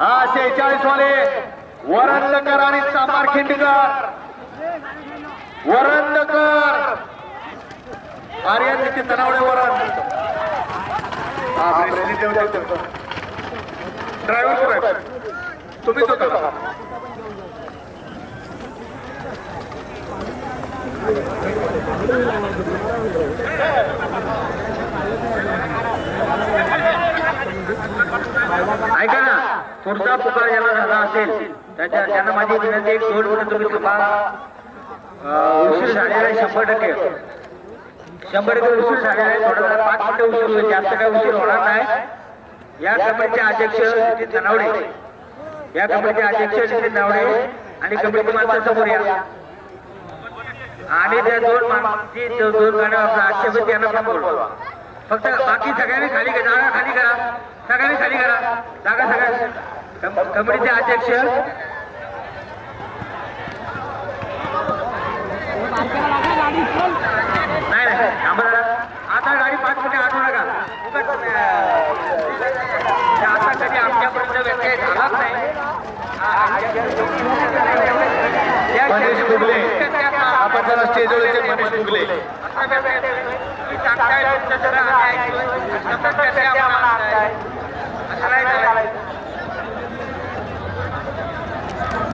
हा शेहेचाळीस वाले वरंदकर आणि चांबार खिंडकर. वरंदकर. आर्यन नितीन तनावडे वरण ड्रायव्हर तुम्ही तो करा ऐका ना पुढचा पुकार ज्याला झाला असेल त्याच्या त्यांना माझी विनंती एक दोन मिनिट तुम्ही तुम्हाला उशीर झालेला आहे शंभर टक्के. शंभर टक्के उशीर झालेला आहे थोडा पाच मिनिटं उशीर होईल जास्त काही उशीर होणार नाही. या कमिटीचे अध्यक्ष नितीन धनावडे. या कमिटीचे अध्यक्ष नितीन धनावडे आणि कमिटी माणसासमोर या. आणि त्या दोन माणसाची दोन गाड्या आपला आक्षेप त्यांना पण बोलवा. फक्त बाकी सगळ्यांनी खाली करा खाली करा. जागा कम- कमिटीचे अध्यक्ष. नाही नाही आम्हाला आता गाडी पाच मिनिटे आणू नका. आता कधी आमच्यापर्यंत व्यत्यय झालाच नाही. मनीष बुगले आपण जरा स्टेजवर मनीष बुगले सांगताय